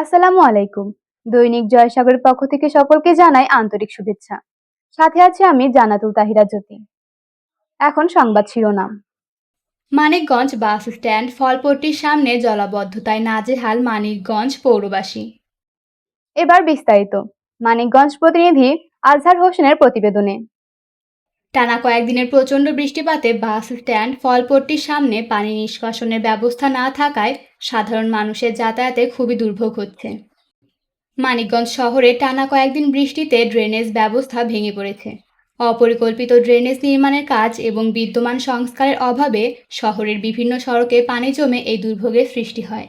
আসসালামু আলাইকুম। দৈনিক জয়সাগরের পক্ষ থেকে সকলকে জানাই আন্তরিক শুভেচ্ছা। সাথে আছে আমি জানাতুল তাহিরা জ্যোতি। এখন সংবাদ শিরোনাম। মানিকগঞ্জ বাস স্ট্যান্ড ফলপট্টির সামনে জলাবদ্ধতায় নাজেহাল মানিকগঞ্জ পৌরবাসী। এবার বিস্তারিত। মানিকগঞ্জ প্রতিনিধি আজহার হোসেনের প্রতিবেদনে। টানা কয়েকদিনের প্রচণ্ড বৃষ্টিপাতে বাস স্ট্যান্ড ফলপট্টির সামনে পানি নিষ্কাশনের ব্যবস্থা না থাকায় সাধারণ মানুষের যাতায়াতে খুবই দুর্ভোগ হচ্ছে। মানিকগঞ্জ শহরে টানা কয়েকদিন বৃষ্টিতে ড্রেনেজ ব্যবস্থা ভেঙে পড়েছে। অপরিকল্পিত ড্রেনেজ নির্মাণের কাজ এবং বিদ্যমান সংস্কারের অভাবে শহরের বিভিন্ন সড়কে পানি জমে এই দুর্ভোগের সৃষ্টি হয়।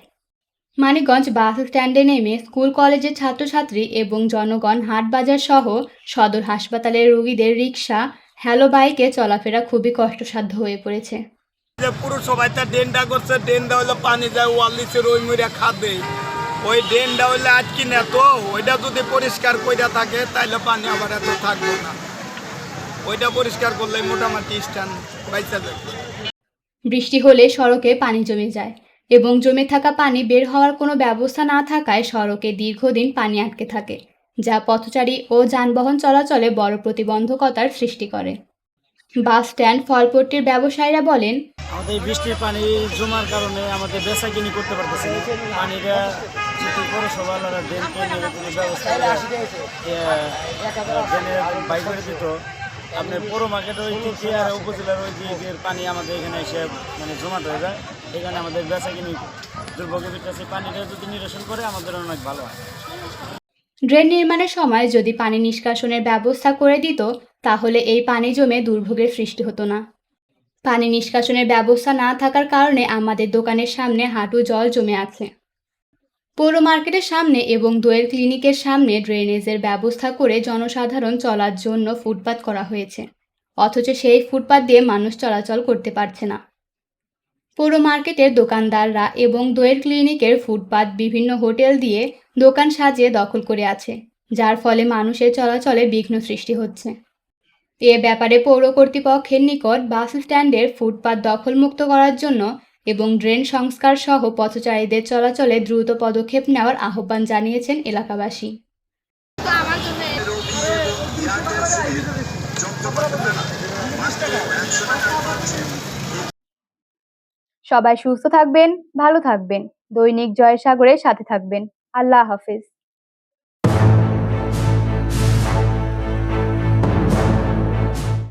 মানিকগঞ্জ বাস স্ট্যান্ডে নেমে স্কুল, কলেজের ছাত্রছাত্রী এবং জনগণ, হাটবাজার সহ সদর হাসপাতালের রোগীদের রিক্সা হ্যালো বাইকে চলাফেরা খুবই কষ্টসাধ্য হয়ে পড়েছে। যে পুরো সবাই তো ড্রেনটা করছে ড্রেনটা হলে পানি যায় ওয়াল্লিসের ওই মুড়ে খাবে। ওই ড্রেনটা হলে আটকি না তো, ওইটা যদি পরিষ্কার কইরা থাকে তাহলে পানি আবার এত থাকবে না। ওইটা পরিষ্কার করলে মোটামুটি স্ট্যান্ড বাইসা যাবে বৃষ্টি হলে সড়কে পানি জমে যায় এবং জমে থাকা পানি বের হওয়ার কোনো ব্যবস্থা না থাকায় সড়কে দীর্ঘদিন পানি আটকে থাকে, যা পথচারী ও যানবাহন চলাচলে বড় প্রতিবন্ধকতার সৃষ্টি করে। বাস স্ট্যান্ড ফলপট্টির ব্যবসায়ীরা বলেন আমাদের বৃষ্টির পানি জমার কারণে আমাদের বেচা কিনি করতে পারতেছি। পানিটা যদি ড্রেনের বাই করে দিত। আপনার পৌর মার্কেটের ওই উপজেলার ওই দিকের পানি আমাদের এখানে এসে মানে জমাট হয়ে যায়, এখানে আমাদের বেচা কিনি দুর্ভোগে বিটাছে পানিটা যদি নিরসন করে, আমাদের অনেক ভালো হয়। ড্রেন নির্মাণের সময় যদি পানি নিষ্কাশনের ব্যবস্থা করে দিত, তাহলে এই পানি জমে দুর্ভোগের সৃষ্টি হতো না। পানি নিষ্কাশনের ব্যবস্থা না থাকার কারণে আমাদের দোকানের সামনে হাঁটু জল জমে আছে। পৌর মার্কেটের সামনে এবং দোয়েল ক্লিনিকের সামনে ড্রেনেজের ব্যবস্থা করে জনসাধারণ চলার জন্য ফুটপাত করা হয়েছে। অথচ সেই ফুটপাত দিয়ে মানুষ চলাচল করতে পারছে না। পৌর মার্কেটের দোকানদাররা এবং দোয়েল ক্লিনিকের ফুটপাত বিভিন্ন হোটেল দিয়ে দোকান সাজিয়ে দখল করে আছে, যার ফলে মানুষের চলাচলে বিঘ্ন সৃষ্টি হচ্ছে। এ ব্যাপারে পৌর কর্তৃপক্ষের নিকট বাস স্ট্যান্ডের ফুটপাত দখলমুক্ত করার জন্য এবং ড্রেন সংস্কার সহ পথচারীদের চলাচলে দ্রুত পদক্ষেপ নেওয়ার আহ্বান জানিয়েছেন এলাকাবাসী। সবাই সুস্থ থাকবেন, ভালো থাকবেন। দৈনিক জয়সাগরের সাথে থাকবেন। আল্লাহ হাফেজ।